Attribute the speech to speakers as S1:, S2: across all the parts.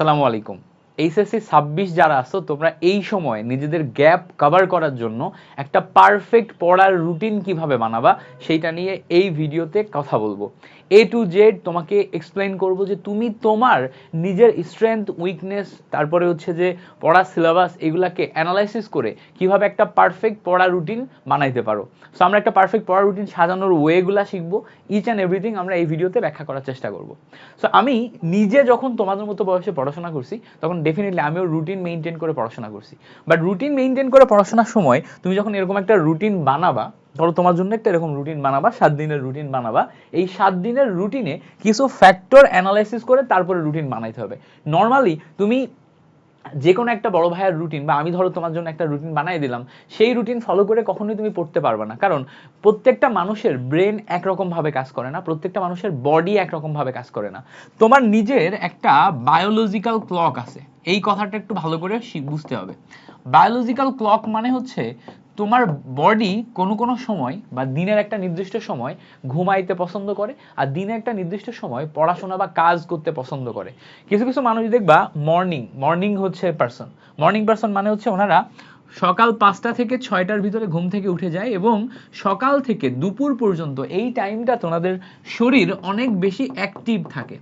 S1: আসসালামু আলাইকুম। এইচএসসি ছাব্বিশ যারা আছো, তোমরা এই সময় নিজেদের গ্যাপ কভার করার জন্য একটা পারফেক্ট পড়ার রুটিন কীভাবে বানাবা, সেইটা নিয়ে এই ভিডিওতে কথা বলব। এ টু জেড তোমাকে এক্সপ্লেন করব যে তুমি তোমার নিজের স্ট্রেংথ উইকনেস তারপরে হচ্ছে যে পড়ার সিলেবাস এগুলাকে অ্যানালাইসিস করে কীভাবে একটা পারফেক্ট পড়ার রুটিন বানাইতে পারো। সো আমরা একটা পারফেক্ট পড়ার রুটিন সাজানোর ওয়েগুলা শিখব ইচ অ্যান্ড এভরিথিং আমরা এই ভিডিওতে ব্যাখ্যা করার চেষ্টা করব। সো আমি নিজে যখন তোমাদের মতো বয়সে পড়াশোনা করছি, তখন ডেফিনেটলি আমিও রুটিন মেনটেন করে পড়াশোনা করছি। বাট রুটিন মেনটেন করে পড়াশোনার সময় তুমি যখন এরকম একটা রুটিন বানাবা, ধরো তোমার জন্য একটা এরকম রুটিন বানাবা, সাত দিনের রুটিন বানাবা, এই সাত দিনের রুটিনে কিছু ফ্যাক্টর অ্যানালাইসিস করে তারপরে রুটিন বানাইতে হবে। নর্মালি তুমি যে কোনো একটা বড় ভাইয়ের রুটিন বা আমি ধরো তোমার জন্য একটা রুটিন বানাই দিলাম, সেই রুটিন ফলো করে কখনোই তুমি পড়তে পারবে না। কারণ প্রত্যেকটা মানুষের ব্রেন একরকম ভাবে কাজ করে না, প্রত্যেকটা মানুষের বডি একরকম ভাবে কাজ করে না। তোমার নিজের একটা বায়োলজিক্যাল ক্লক আছে। এই কথাটা একটু ভালো করে বুঝতে হবে। বায়োলজিক্যাল ক্লক মানে হচ্ছে তোমার বডি কোনো কোনো সময় বা দিনের একটা নির্দিষ্ট সময় ঘুমাইতে পছন্দ করে আর দিনে একটা নির্দিষ্ট সময় পড়াশোনা বা কাজ করতে পছন্দ করে। কিছু কিছু মানুষ দেখবা মর্নিং মর্নিং হচ্ছে পার্সন মর্নিং পার্সন মানে হচ্ছে ওনারা সকাল পাঁচটা থেকে ছয়টার ভিতরে ঘুম থেকে উঠে যায় এবং সকাল থেকে দুপুর পর্যন্ত এই টাইমটা ওনাদের শরীর অনেক বেশি অ্যাক্টিভ থাকে।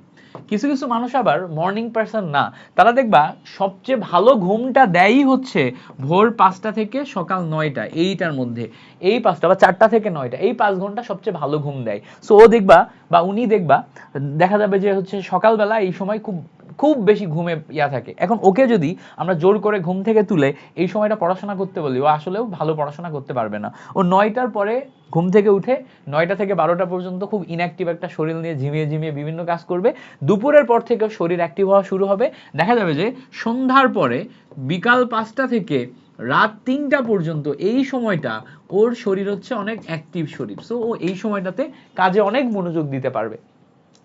S1: কিছু কিছু মানুষ আবার মর্নিং পার্সন না। তারা দেখবা সবচেয়ে ভালো ঘুমটা দেয়ই হচ্ছে ভোর পাঁচটা থেকে সকাল নয়টা, এইটার মধ্যে। এই পাঁচটা বা চারটা থেকে নয়টা, এই পাঁচ ঘণ্টা সবচেয়ে ভালো ঘুম দেয়। সো ও দেখবা বা উনি দেখবা, দেখা যাবে যে হচ্ছে সকালবেলা এই সময় খুব খুব বেশি ঘুমে ইয়া থাকে। এখন ওকে যদি আমরা জোর করে ঘুম থেকে তুলে এই সময়টা পড়াশোনা করতে বলি, ও আসলেও ভালো পড়াশোনা করতে পারবে না। ও নয়টার পরে ঘুম থেকে উঠে নয়টা থেকে বারোটা পর্যন্ত খুব ইনঅ্যাক্টিভ একটা শরীর নিয়ে ঝিমিয়ে ঝিমিয়ে বিভিন্ন কাজ করবে। দুপুরের পর থেকে শরীর অ্যাক্টিভ হওয়া শুরু হবে। দেখা যাবে যে সন্ধ্যার পরে বিকাল পাঁচটা থেকে রাত তিনটা পর্যন্ত এই সময়টা ওর শরীর হচ্ছে অনেক অ্যাক্টিভ শরীর। সো ও এই সময়টাতে কাজে অনেক মনোযোগ দিতে পারবে।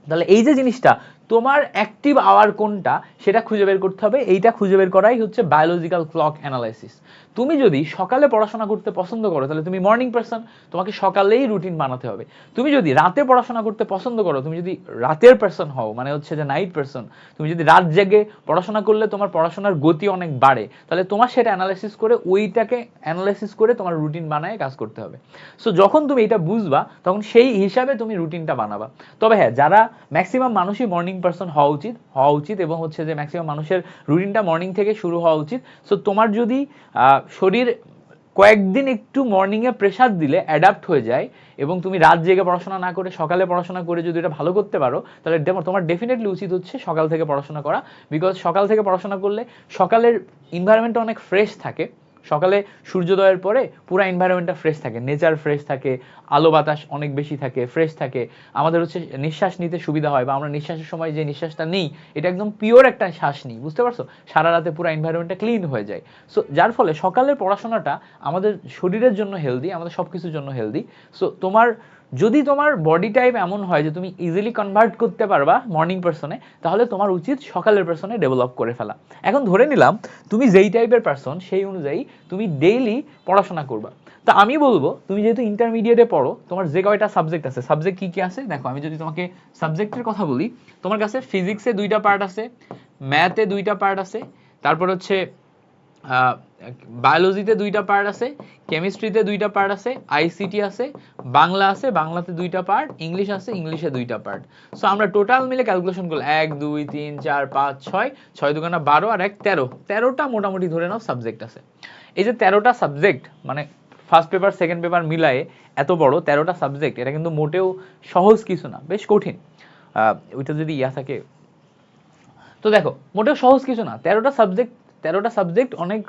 S1: তাহলে এই যে জিনিসটা তোমার অ্যাক্টিভ আওয়ার কোনটা সেটা খুঁজে বের করতে হবে। এইটা খুঁজে বের করাই হচ্ছে বায়োলজিক্যাল ক্লক অ্যানালাইসিস তুমি যদি সকালে পড়াশোনা করতে পছন্দ করো, তাহলে তুমি মর্নিং পারসন তোমাকে সকালেই রুটিন বানাতে হবে। তুমি যদি রাতে পড়াশোনা করতে পছন্দ করো, তুমি যদি রাতের পারসন হও মানে হচ্ছে যে নাইট পারসন তুমি যদি রাত জেগে পড়াশোনা করলে তোমার পড়াশোনার গতি অনেক বাড়ে, তাহলে তোমার সেটা অ্যানালাইসিস করে ওইটাকে অ্যানালাইসিস করে তোমার রুটিন বানায় কাজ করতে হবে। সো যখন তুমি এটা বুঝবা, তখন সেই হিসাবে তুমি রুটিনটা বানাবা। তবে হ্যাঁ যারা ম্যাক্সিমাম মানুষই মর্নিং পারসন হওয়া উচিত হওয়া উচিত এবং হচ্ছে যে ম্যাক্সিমাম মানুষের রুটিনটা মর্নিং থেকে শুরু হওয়া উচিত। সো তোমার যদি শরীর কয়েকদিন একটু মর্নিংয়ে প্রেশার দিলে অ্যাডাপ্ট হয়ে যায় এবং তুমি রাত জেগে পড়াশোনা না করে সকালে পড়াশোনা করে যদি এটা ভালো করতে পারো, তাহলে তোমার ডেফিনেটলি উচিত হচ্ছে সকাল থেকে পড়াশোনা করা। বিকজ সকাল থেকে পড়াশোনা করলে সকালের ইনভায়রনমেন্টটা অনেক ফ্রেশ থাকে। সকালে সূর্যোদয়ের পরে পুরো এনভায়রনমেন্টটা ফ্রেশ থাকে নেচার ফ্রেশ থাকে, আলো বাতাস অনেক বেশি থাকে ফ্রেশ থাকে। আমাদের হচ্ছে নিঃশ্বাস নিতে সুবিধা হয় বা আমরা নিঃশ্বাসের সময় যে নিঃশ্বাসটা নেই, এটা একদম পিওর একটা শ্বাস নিই, বুঝতে পারছ? সারা রাতে পুরো এনভায়রনমেন্টটা ক্লিন হয়ে যায়। সো যার ফলে সকালের পড়াশোনাটা আমাদের শরীরের জন্য হেলদি আমাদের সব কিছুর জন্য হেলদি সো তোমার যদি তোমার বডি টাইপ এমন হয় যে তুমি ইজিলি কনভার্ট করতে পারবা মর্নিং পার্সনে তাহলে তোমার উচিত সকালের পার্সনে ডেভেলপ করে ফেলা। এখন ধরে নিলাম, তুমি যেই টাইপের পার্সন সেই অনুযায়ী তুমি ডেইলি পড়াশোনা করবা। তা আমি বলব, তুমি যেহেতু ইন্টারমিডিয়েটে পড়ো, তোমার যে কয়টা সাবজেক্ট আছে সাবজেক্ট কি কি আছে? দেখো, আমি যদি তোমাকে সাবজেক্টের কথা বলি, তোমার কাছে ফিজিক্সে দুইটা পার্ট আছে ম্যাথে দুইটা পার্ট আছে, তারপর হচ্ছে বায়োলজিতে দুইটা পার্ট আছে কেমিস্ট্রিতে দুইটা পার্ট আছে আইসিটি আছে, বাংলা আছে, বাংলাতে দুইটা পার্ট ইংলিশ আছে ইংলিশে দুইটা পার্ট সো আমরা টোটাল মিলে ক্যালকুলেশন করলাম, এক, দুই, তিন, চার, পাঁচ, ছয় ছয় দুগানা বারো আর এক, তেরো। তেরোটা মোটামুটি ধরে নাও সাবজেক্ট আছে। এই যে তেরোটা সাবজেক্ট মানে ফার্স্ট পেপার সেকেন্ড পেপার মিলায়ে এত বড় তেরোটা সাবজেক্ট এটা কিন্তু মোটেও সহজ কিছু না, বেশ কঠিন। ওইটা যদি ইয়া থাকে। তো দেখো, মোটেও সহজ কিছু না, তেরোটা সাবজেক্ট তেরোটা সাবজেক্ট অনেক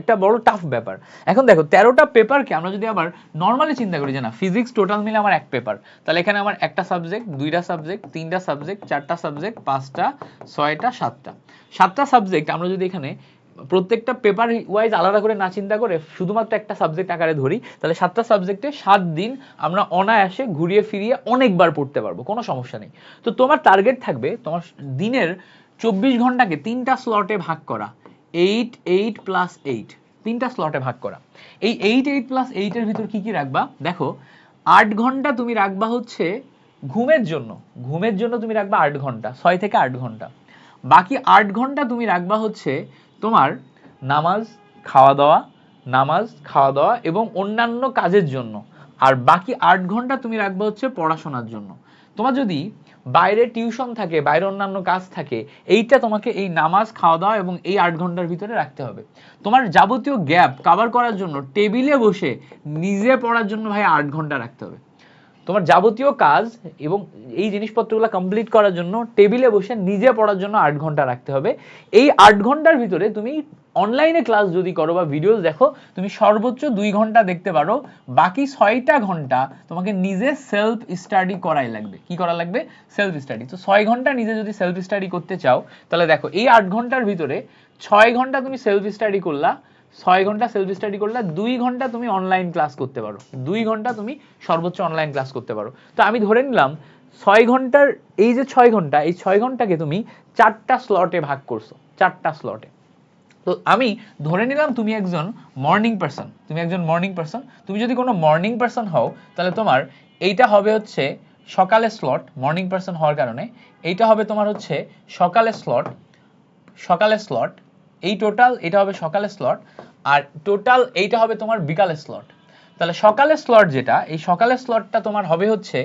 S1: একটা বড় টাফ ব্যাপার। এখন দেখো, তেরোটা পেপারকে আমরা যদি আবার নর্মালি চিন্তা করি যে না ফিজিক্স টোটাল মিলে আমার এক পেপার তাহলে এখানে আমার একটা সাবজেক্ট দুইটা সাবজেক্ট তিনটা সাবজেক্ট চারটা সাবজেক্ট পাঁচটা, ছয়টা, সাতটা। সাতটা সাবজেক্ট আমরা যদি এখানে প্রত্যেকটা পেপার ওয়াইজ আলাদা করে না চিন্তা করে শুধুমাত্র একটা সাবজেক্ট আকারে ধরি, তাহলে সাতটা সাবজেক্টে সাত দিন আমরা অনায়াসে ঘুরিয়ে ফিরিয়ে অনেকবার পড়তে পারব, কোনো সমস্যা নেই। তো তোমার টার্গেট থাকবে তোমার দিনের চব্বিশ ঘন্টাকে তিনটা স্লটে ভাগ করা। এইট এইট প্লাস এইট তিনটা স্লটে ভাগ করা। এই এইট এইট প্লাস এইটের ভিতর কি কি রাখবা? দেখো, আট ঘণ্টা তুমি রাখবা হচ্ছে ঘুমের জন্য। ঘুমের জন্য তুমি রাখবা আট ঘণ্টা, ছয় থেকে আট ঘণ্টা। বাকি আট ঘণ্টা তুমি রাখবা হচ্ছে তোমার নামাজ খাওয়া দাওয়া নামাজ খাওয়া দাওয়া এবং অন্যান্য কাজের জন্য। আর বাকি আট ঘণ্টা তুমি রাখবা হচ্ছে পড়াশোনার জন্য। তোমার যদি বাইরে টিউশন থাকে, বাইরে অন্যান্য কাজ থাকে, এইটা তোমাকে এই নামাজ খাওয়া দাওয়া এবং এই আট ঘণ্টার ভিতরে রাখতে হবে। তোমার যাবতীয় গ্যাপ কভার করার জন্য টেবিলে বসে নিজে পড়ার জন্য ভাই আট ঘণ্টা রাখতে হবে। তোমার যাবতীয় কাজ এবং এই জিনিসপত্রগুলো কমপ্লিট করার জন্য টেবিলে বসে নিজে পড়ার জন্য আট ঘণ্টা রাখতে হবে। এই আট ঘণ্টার ভিতরে তুমি অনলাইনে ক্লাস যদি করো বা ভিডিওস দেখো, তুমি সর্বোচ্চ দুই ঘণ্টা দেখতে পারো। বাকি ছয়টা ঘণ্টা তোমাকে নিজে সেলফ স্টাডি করাই লাগবে। কি করা লাগবে? সেলফ স্টাডি তো ছয় ঘণ্টা নিজে যদি সেলফ স্টাডি করতে চাও, তাহলে দেখো, এই আট ঘণ্টার ভিতরে ছয় ঘণ্টা তুমি সেলফ স্টাডি করলা ছয় ঘণ্টা সেলফ স্টাডি করলে দুই ঘণ্টা তুমি অনলাইন ক্লাস করতে পারো। দুই ঘণ্টা তুমি সর্বোচ্চ অনলাইন ক্লাস করতে পারো। তো আমি ধরে নিলাম, ছয় ঘণ্টার, এই যে ছয় ঘণ্টা, এই ছয় ঘন্টাকে তুমি চারটা স্লটে ভাগ করছ, চারটা স্লটে তো আমি ধরে নিলাম তুমি একজন মর্নিং পারসন তুমি একজন মর্নিং পারসন তুমি যদি কোনো মর্নিং পারসন হও, তাহলে তোমার এইটা হবে হচ্ছে সকালে স্লট মর্নিং পারসন হওয়ার কারণে। এইটা হবে তোমার হচ্ছে সকালে স্লট সকালে স্লট এই টোটাল এটা হবে সকালে স্লট আর টোটাল এইটা হবে তোমার বিকালে স্লট তাহলে সকালে স্লট যেটা, এই সকালে স্লটটা তোমার হবে হচ্ছে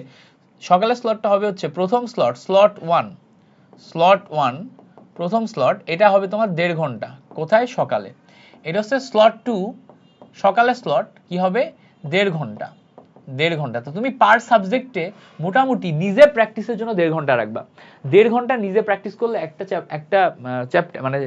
S1: সকালে স্লটটা হবে হচ্ছে প্রথম slot slot one slot one প্রথম স্লট এটা হবে তোমার দেড় ঘণ্টা। কোথায়? সকালে। এটা হচ্ছে স্লট টু সকালে স্লট কি হবে? দেড় ঘণ্টা। দেড় ঘণ্টা। তো তুমি পার সাবজেক্টে মোটামুটি নিজে প্র্যাকটিসের জন্য দেড় ঘণ্টা রাখবা। দেড় ঘণ্টা নিজে প্র্যাকটিস করলে একটা একটা চ্যাপ্টার মানে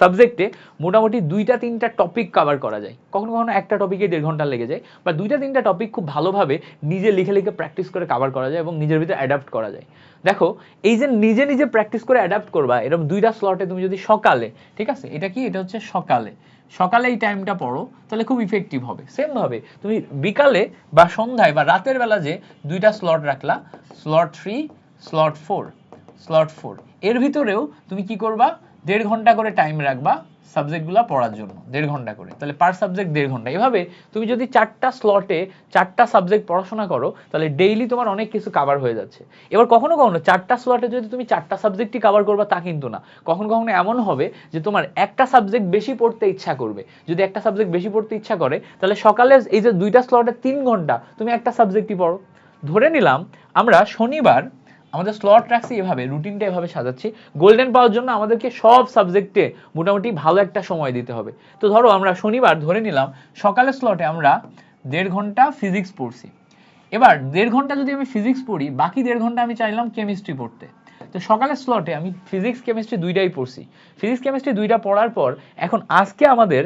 S1: সাবজেক্টে মোটামুটি দুইটা, তিনটা টপিক কভার করা যায়। কখনো কখনো একটা টপিকে দেড় ঘণ্টা লেগে যায়, বা দুইটা, তিনটা টপিক খুব ভালোভাবে নিজে লিখে লিখে প্র্যাকটিস করে কভার করা যায় এবং নিজের ভিতরে অ্যাডাপ্ট করা যায়। দেখো, এই যে নিজে নিজে প্র্যাকটিস করে অ্যাডাপ্ট করবা, এরকম দুইটা স্লটে তুমি যদি সকালে, ঠিক আছে? এটা কি? এটা হচ্ছে সকালে। সকালে এই টাইমটা পড়ো, তাহলে খুব ইফেক্টিভ হবে। সেম ভাবে, তুমি বিকালে বা সন্ধ্যায় বা রাতের বেলা যে দুইটা স্লট রাখলা slot three slot four slot four এর ভিতরেও তুমি কি করবা? দেড় ঘণ্টা করে টাইম রাখবা সাবজেক্টগুলো পড়ার জন্য, দেড় ঘণ্টা করে। তাহলে পার সাবজেক্ট দেড় ঘণ্টা। এভাবে তুমি যদি চারটা স্লটে চারটা সাবজেক্ট পড়াশোনা করো, তাহলে ডেইলি তোমার অনেক কিছু কাভার হয়ে যাচ্ছে। এবার কখনো কখনো চারটা স্লটে যদি তুমি চারটা সাবজেক্টই কাভার করবা, তা কিন্তু না। কখনো কখনো এমন হবে যে তোমার একটা সাবজেক্ট বেশি পড়তে ইচ্ছা করবে। যদি একটা সাবজেক্ট বেশি পড়তে ইচ্ছা করে, তাহলে সকালে এই যে দুইটা স্লটে তিন ঘণ্টা তুমি একটা সাবজেক্টই পড়ো। ধরে নিলাম, আমরা শনিবার আমাদের স্লট রাখছি এভাবে রুটিনটা এভাবে সাজাচ্ছি। গোল্ডেন পাওয়ার জন্য আমাদেরকে সব সাবজেক্টে মোটামুটি ভালো একটা সময় দিতে হবে। তো ধরো আমরা শনিবার ধরে নিলাম, সকালের স্লটে আমরা দেড় ঘণ্টা ফিজিক্স পড়ছি। এবার দেড় ঘণ্টা যদি আমি ফিজিক্স পড়ি, বাকি দেড় ঘণ্টা আমি চাইলাম কেমিস্ট্রি পড়তে। তো সকালের স্লটে আমি ফিজিক্স কেমিস্ট্রি দুইটাই পড়ছি। ফিজিক্স কেমিস্ট্রি দুইটা পড়ার পর এখন আজকে আমাদের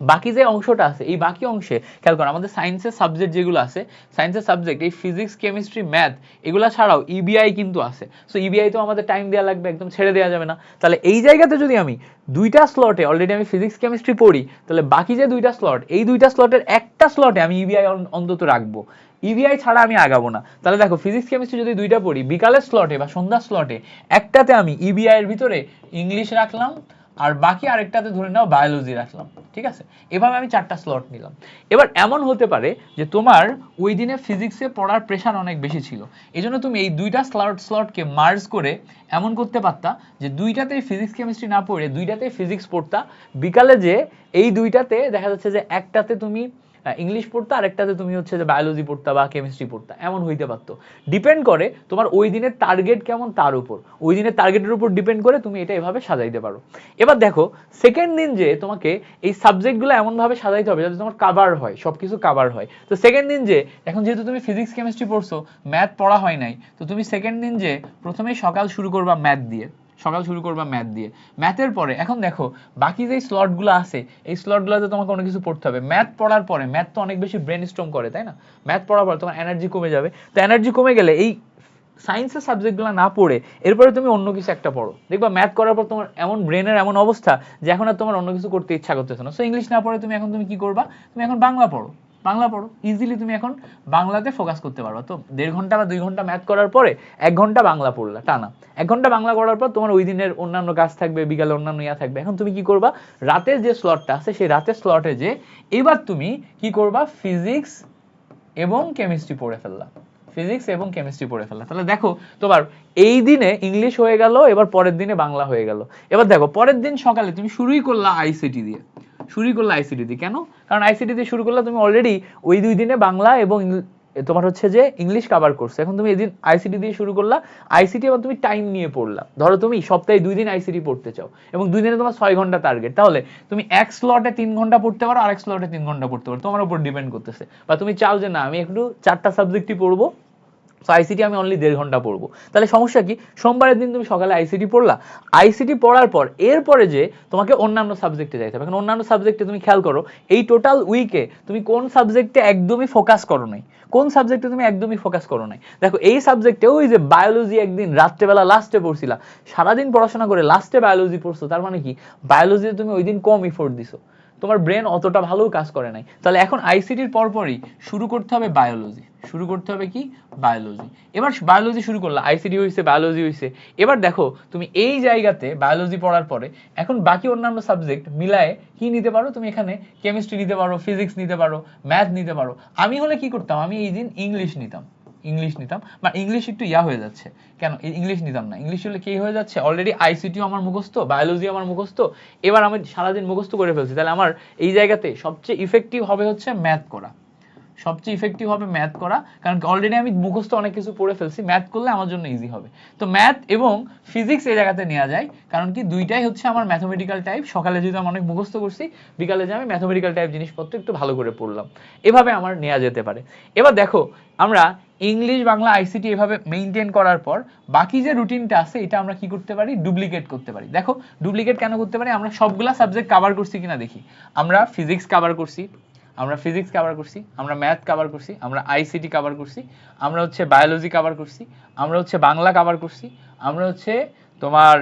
S1: বাকি যে অংশটা আছে, এই বাকি অংশে খেয়াল করো, আমাদের সায়েন্সের সাবজেক্ট যেগুলো আছে সায়েন্সের সাবজেক্ট এই ফিজিক্স কেমিস্ট্রি ম্যাথ এগুলো ছাড়াও ইবিআই কিন্তু আছে। সো ইবিআই তো আমাদের টাইম দেওয়া লাগবে, একদম ছেড়ে দেওয়া যাবে না। তাহলে এই জায়গাতে যদি আমি দুইটা স্লটে অলরেডি আমি ফিজিক্স কেমিস্ট্রি পড়ি, তাহলে বাকি যে দুইটা স্লট এই দুইটা স্লটের একটা স্লটে আমি ইবিআই অন্তত রাখব। ইবিআই ছাড়া আমি আগাবো না। তাহলে দেখো ফিজিক্স কেমিস্ট্রি যদি দুইটা পড়ি, বিকালের স্লটে বা সন্ধ্যার স্লটে একটাতে আমি ইবিআই এর ভিতরে ইংলিশ রাখলাম আর বাকি আরেকটাতে ধরে নাও বায়োলজি রাখলাম। ঠিক আছে? এভাবে আমি চারটা স্লট নিলাম। এবার এমন হতে পারে যে তোমার ওই দিনে ফিজিক্সে পড়ার প্রেশার অনেক বেশি ছিল। এই জন্য তুমি এই দুইটা স্লট স্লটকে মার্জ করে এমন করতে পারতা যে দুইটাতেই ফিজিক্স কেমিস্ট্রি না পড়ে দুইটাতেই ফিজিক্স পড়তা। বিকালে যে এই দুইটাতে দেখা যাচ্ছে যে একটাতে তুমি ইংলিশ পড়তা, আরেকটাতে তুমি হচ্ছে যে বায়োলজি পড়তা বা কেমিস্ট্রি পড়তা, এমন হইতে পারতো। ডিপেন্ড করে তোমার ওই দিনের টার্গেট কেমন তার উপর। ওই দিনের টার্গেটের উপর ডিপেন্ড করে তুমি এটা এভাবে সাজাইতে পারো। এবার দেখো সেকেন্ড দিন যে তোমাকে এই সাবজেক্টগুলো এমনভাবে সাজাইতে হবে যাতে তোমার কাভার হয় সব কিছু কাভার হয়। তো সেকেন্ড দিন যে, এখন যেহেতু তুমি ফিজিক্স কেমিস্ট্রি পড়ছো ম্যাথ পড়া হয় নাই, তো তুমি সেকেন্ড দিন যে প্রথমেই সকাল শুরু করবা ম্যাথ দিয়ে। সকাল শুরু করবা ম্যাথ দিয়ে। ম্যাথের পরে, এখন দেখো, বাকি যে স্লটগুলো আছে, এই স্লটগুলোতে তোমাকে অনেক কিছু পড়তে হবে। ম্যাথ পড়ার পরে ম্যাথ তো অনেক বেশি ব্রেন স্ট্রম করে, তাই না? ম্যাথ পড়ার পরে তোমার এনার্জি কমে যাবে। তো এনার্জি কমে গেলে এই সায়েন্সের সাবজেক্টগুলো না পড়ে, এরপরে তুমি অন্য কিছু একটা পড়ো। দেখবা ম্যাথ করার পর তোমার এমন ব্রেনের এমন অবস্থা যে এখন আর তোমার অন্য কিছু করতে ইচ্ছা করতেছে না। সো ইংলিশ না পড়ে তুমি এখন তুমি কি করবা? তুমি এখন বাংলা পড়ো। বাংলা পড়ো ইজিলি তুমি এখন বাংলাতে ফোকাস করতে পারবা। তো দেড় ঘণ্টা বা দুই ঘণ্টা ম্যাথ করার পরে এক ঘণ্টা বাংলা পড়লা টানা এক ঘণ্টা বাংলা করার পর তোমার ওই দিনের অন্যান্য কাজ থাকবে, বিকালে অন্যান্য ইয়া থাকবে। এখন তুমি কি করবা? রাতের যে স্লটটা আছে, সেই রাতের স্লটে যে এবার তুমি কি করবা? ফিজিক্স এবং কেমিস্ট্রি পড়ে ফেললা। ফিজিক্স এবং কেমিস্ট্রি পড়ে ফেলা তাহলে দেখো, তোমার এই দিনে ইংলিশ হয়ে গেল, এবার পরের দিনে বাংলা হয়ে গেল। এবার দেখো, পরের দিন সকালে তুমি শুরুই করলা আইসিটি দিয়ে। শুরুই করলা আইসিটি দিয়ে কেন? কারণ আইসিটি দিয়ে শুরু করলে তুমি অলরেডি ওই দুই দিনে বাংলা এবং তোমার হচ্ছে যে ইংলিশ কভার করছ। এখন তুমি এদিন আইসিটি দিয়ে শুরু করলা আইসিটি এবার তুমি টাইম নিয়ে পড়লা। ধরো তুমি সপ্তাহে দুই দিন আইসিটি পড়তে চাও এবং দুই দিনে তোমার ছয় ঘণ্টা টার্গেট তাহলে তুমি এক স্লটে তিন ঘণ্টা পড়তে পারো আর এক স্লটে তিন ঘণ্টা পড়তে পারো। তোমার উপর ডিপেন্ড করতেছে। বা তুমি চাও যে না, আমি একটু চারটা সাবজেক্টই পড়ব সো আইসিটি আমি অনলি দেড় ঘণ্টা পড়ব। তাহলে সমস্যা কি? সোমবারের দিন তুমি সকালে আইসিটি পড়লা। আইসিটি পড়ার পর, এরপরে যে তোমাকে অন্যান্য সাবজেক্টে যাইতে হবে। এখন অন্যান্য সাবজেক্টে তুমি খেয়াল করো, এই টোটাল উইকে তুমি কোন সাবজেক্টে একদমই ফোকাস করো নাই। কোন সাবজেক্টে তুমি একদমই ফোকাস করো নাই। দেখো, এই সাবজেক্টে ওই যে বায়োলজি একদিন রাত্রেবেলা লাস্টে পড়ছিলা। সারাদিন পড়াশোনা করে লাস্টে বায়োলজি পড়ছো, তার মানে কি? বায়োলজিতে তুমি ওই দিন কম ইফোর্ট দিছো। তোমার ব্রেন অতটা ভালো কাজ করে নাই। তাহলে এখন আইসিটির পরপরই শুরু করতে হবে বায়োলজি শুরু করতে হবে কি? বায়োলজি এবার বায়োলজি শুরু করলা। আইসিটি হইছে বায়োলজি হইছে। এবার দেখো, তুমি এই জায়গাতে বায়োলজি পড়ার পরে এখন বাকি অন্যান্য সাবজেক্ট মিলায়ে কি নিতে পারো? তুমি এখানে কেমিস্ট্রি নিতে পারো ফিজিক্স নিতে পারো ম্যাথ নিতে পারো। আমি হলে কি করতাম? আমি এই দিন ইংলিশ নিতাম। ইংলিশ নিতাম, বা ইংলিশ একটু ইয়া হয়ে যাচ্ছে। কেন? ইংলিশ নিতাম না। ইংলিশ হলে কি হয়ে যাচ্ছে? অলরেডি আইসিটিও আমার মুখস্থ বায়োলজি আমার মুখস্থ। এবার আমি সারাদিন মুখস্থ করে ফেলছি। তাহলে আমার এই জায়গাতে সবচেয়ে ইফেক্টিভ হবে হচ্ছে ম্যাথ করা। সবচেয়ে ইফেক্টিভ হবে ম্যাথ করা। কারণ অলরেডি আমি মুখস্থ অনেক কিছু পড়ে ফেলছি। ম্যাথ করলে আমার জন্য ইজি হবে। তো ম্যাথ এবং ফিজিক্স এই জায়গাতে নেওয়া যায়। কারণ কি, দুইটাই হচ্ছে আমার ম্যাথমেটিক্যাল টাইপ সকালে যেহেতু আমি অনেক মুখস্থ করছি, বিকালে যে আমি ম্যাথমেটিক্যাল টাইপ জিনিসপত্র একটু ভালো করে পড়লাম। এভাবে আমার নেওয়া যেতে পারে। এবার দেখো, আমরা ইংলিশ বাংলা আইসিটি এভাবে মেইনটেইন করার পর বাকি যে রুটিনটা আছে, এটা আমরা কি করতে পারি? ডুপ্লিকেট করতে পারি। দেখো ডুপ্লিকেট কেন করতে পারি? আমরা সবগুলা সাবজেক্ট কভার করছি কিনা দেখি। আমরা ফিজিক্স কভার করছি, আমরা ফিজিক্স কভার করছি, আমরা ম্যাথ কভার করছি, আমরা আইসিটি কভার করছি, আমরা হচ্ছে বায়োলজি কভার করছি, আমরা হচ্ছে বাংলা কভার করছি, আমরা হচ্ছে তোমার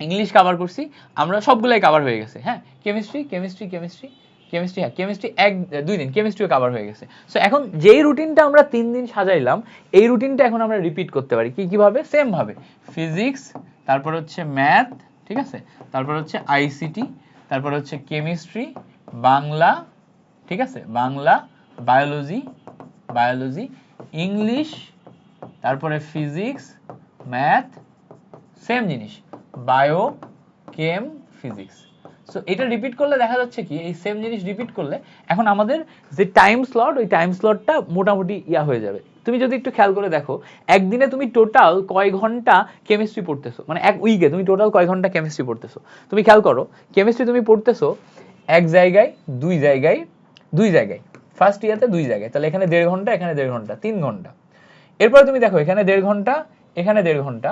S1: ইংলিশ কভার করছি, আমরা সবগুলাই কভার হয়ে গেছে। হ্যাঁ কেমিস্ট্রি কেমিস্ট্রি কেমিস্ট্রি কেমিস্ট্রি হ্যাঁ কেমিস্ট্রি এক, দুই দিন কেমিস্ট্রিও কভার হয়ে গেছে। সো এখন যেই রুটিনটা আমরা তিন দিন সাজাইলাম, এই রুটিনটা এখন আমরা রিপিট করতে পারি। কি, কীভাবে? সেম ভাবে। ফিজিক্স তারপর হচ্ছে ম্যাথ ঠিক আছে? তারপর হচ্ছে আইসিটি তারপর হচ্ছে কেমিস্ট্রি বাংলা, ঠিক আছে? বাংলা বায়োলজি বায়োলজি ইংলিশ তারপরে ফিজিক্স ম্যাথ সেম জিনিস। বায়ো কেম ফিজিক্স সো এটা রিপিট করলে দেখা যাচ্ছে কি, এই সেম জিনিস রিপিট করলে এখন আমাদের যে টাইম স্লট ওই টাইম স্লটটা মোটামুটি ইয়া হয়ে যাবে। তুমি যদি একটু খেয়াল করে দেখো, একদিনে তুমি টোটাল কয় ঘণ্টা কেমিস্ট্রি পড়তেছো? মানে এক উইকে তুমি টোটাল কয় ঘণ্টা কেমিস্ট্রি পড়তেছো? তুমি খেয়াল করো কেমিস্ট্রি তুমি পড়তেছো এক জায়গায়, দুই জায়গায় দুই জায়গায়। ফার্স্ট ইয়ারতে দুই জায়গায়। তাহলে এখানে দেড় ঘণ্টা, এখানে দেড় ঘণ্টা, তিন ঘণ্টা। এরপরে তুমি দেখো, এখানে দেড় ঘণ্টা, এখানে দেড় ঘণ্টা।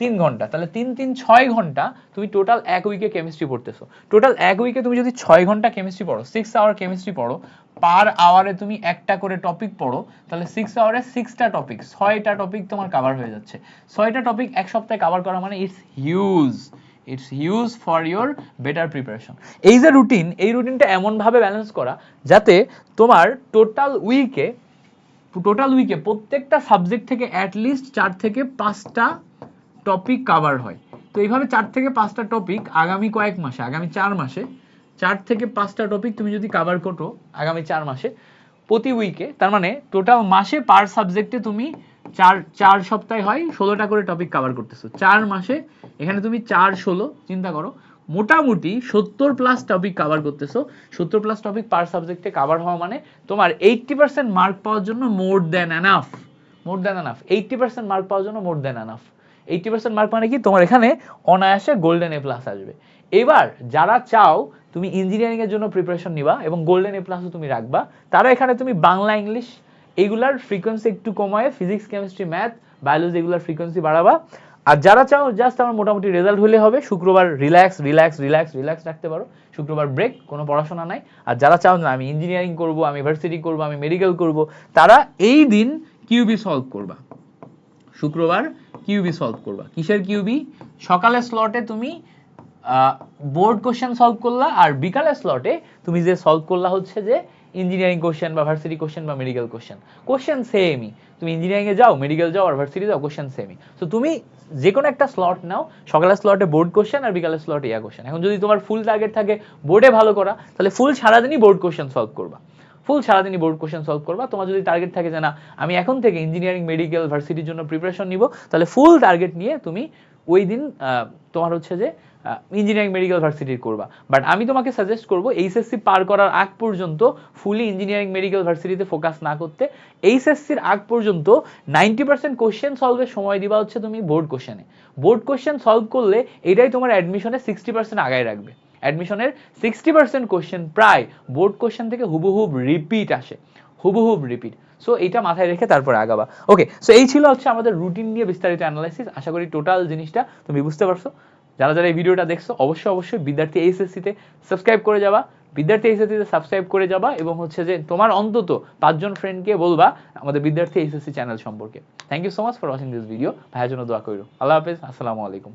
S1: তিন ঘণ্টা, তাহলে তিন তিন, ছয় ঘণ্টা তুমি টোটাল এক উইকে কেমিস্ট্রি পড়তেছো। টোটাল এক উইকে তুমি যদি ছয় ঘণ্টা কেমিস্ট্রি পড়ো সিক্স আওয়ার কেমিস্ট্রি পড়ো পার আওয়ারে তুমি একটা করে টপিক পড়ো, তাহলে সিক্স আওয়ারে সিক্সটা টপিক ছয়টা টপিক তোমার কাভার হয়ে যাচ্ছে। ছয়টা টপিক এক সপ্তাহে কভার করা মানে it's huge it's huge for your better preparation এই যে রুটিন এই রুটিনটা এমনভাবে ব্যালেন্স করা যাতে তোমার টোটাল উইকে টোটাল উইকে প্রত্যেকটা সাবজেক্ট থেকে অ্যাটলিস্ট চার থেকে পাঁচটা টপিক কভার হয়। তো এইভাবে চার থেকে পাঁচটা টপিক আগামী কয়েক মাসে, আগামী চার মাসে, চার থেকে পাঁচটা টপিক তুমি যদি কভার করো আগামী চার মাসে, প্রতি উইকে তার মানে টোটাল মাসে পার সাবজেক্টে তুমি চার চার সপ্তাহে হয়, ষোলোটা করে টপিক কভার করতেছো। চার মাসে, এখানে তুমি চার, ষোলো, চিন্তা করো, মোটামুটি সত্তর প্লাস টপিক কভার করতেছো। সত্তর প্লাস টপিক পার সাবজেক্টে কভার হওয়া মানে তোমার এইটটি পার্সেন্ট মার্ক পাওয়ার জন্য more than enough more than enough eighty percent mark পাওয়ার জন্য more than enough eighty percent mark মানে কি? তোমার এখানে অনায়াসে গোল্ডেন এ প্লাস আসবে। এবার যারা চাও, তুমি ইঞ্জিনিয়ারিং এর জন্য প্রিপারেশন নিবা এবং গোল্ডেন এ প্লাসও তুমি রাখবা। তারা এখানে তুমি বাংলা ইংলিশ এগুলার ফ্রিকোয়েন্সি একটু কমায় ফিজিক্স কেমিস্ট্রি ম্যাথ বায়োলজি এগুলার ফ্রিকোয়েন্সি বাড়াবা। আর যারা চাও জাস্ট আমার মোটামুটি রেজাল্ট হলে হবে। শুক্রবার রিল্যাক্স রিল্যাক্স রিল্যাক্স রিল্যাক্স রাখতে পারো। শুক্রবার ব্রেক কোনো পড়াশোনা নাই। আর যারা চাও না, আমি ইঞ্জিনিয়ারিং করব, আমি ভার্সিটি করব, আমি মেডিকেল করব, তারা এই দিন কিউবি সলভ করবা। শুক্রবার কিউবি সলভ করবা। কিসের কিউবি সকালের স্লটে তুমি বোর্ড কোশ্চেন সলভ করলা আর বিকালের স্লটে তুমি যে সলভ করলা হচ্ছে যে ইঞ্জিনিয়ারিং কোশ্চেন বা ভার্সিটি কোশ্চেন বা মেডিকেল কোশ্চেন কোশ্চেন সেমই তুমি ইঞ্জিনিয়ারিং এ যাও মেডিকেল যাও আর ভার্সিটি যাও কোশ্চেন সেমই তো তুমি যে কোনো একটা স্লট নাও, সকালের স্লটে বোর্ড কোশ্চেন আর বিকালের স্লটে ইয়া কোশ্চেন এখন যদি তোমার ফুল টার্গেট থাকে বোর্ডে ভালো করা, তাহলে ফুল সারাদিনই বোর্ড কোশ্চেন সলভ করবা। ফুল সারাদিনই বোর্ড কোশ্চেন সলভ করবা। তোমার যদি টার্গেট থাকে যে না, আমি এখন থেকে ইঞ্জিনিয়ারিং মেডিকেল ভার্সিটির জন্য প্রিপারেশন নিব, তাহলে ফুল টার্গেট নিয়ে তুমি ওই দিন তোমার হচ্ছে যে ইঞ্জিনিয়ারিং মেডিকেল ভার্সিটির করবা। বাট আমি তোমাকে সাজেস্ট করব এইচএসসি পার করার আগ পর্যন্ত ফুলি ইঞ্জিনিয়ারিং মেডিকেল ভার্সিটিতে ফোকাস না করতে। এইচএসসির আগ পর্যন্ত নাইনটি পার্সেন্ট কোশ্চেন সলভের সময় দিবা হচ্ছে তুমি বোর্ড কোশ্চেনে বোর্ড কোশ্চেন সলভ করলে এটাই তোমার অ্যাডমিশনে সিক্সটি পার্সেন্ট আগায় রাখবে। অ্যাডমিশনের সিক্সটি পার্সেন্ট কোশ্চেন প্রায় বোর্ড কোশ্চেন থেকে হুবহুব রিপিট আসে হুবহুব রিপিট সো এইটা মাথায় রেখে তারপরে আগাবা। ওকে সো এই ছিল হচ্ছে আমাদের রুটিন নিয়ে বিস্তারিত অ্যানালাইসিস আশা করি টোটাল জিনিসটা তুমি বুঝতে পারছ। যারা যারা এই ভিডিওটা দেখছ, অবশ্যই অবশ্যই বিদ্যার্থী এইচএসসিতে সাবস্ক্রাইব করে যাবা। বিদ্যার্থী এইচএসসিতে সাবস্ক্রাইব করে যাবা এবং হচ্ছে যে তোমার অন্তত পাঁচজন ফ্রেন্ডকে বলবা আমাদের বিদ্যার্থী এইচএসসি চ্যানেল সম্পর্কে। Thank you so much for watching this video ভাইয়ের জন্য দোয়া করিও আল্লাহ হাফেজ। আসসালামু আলাইকুম।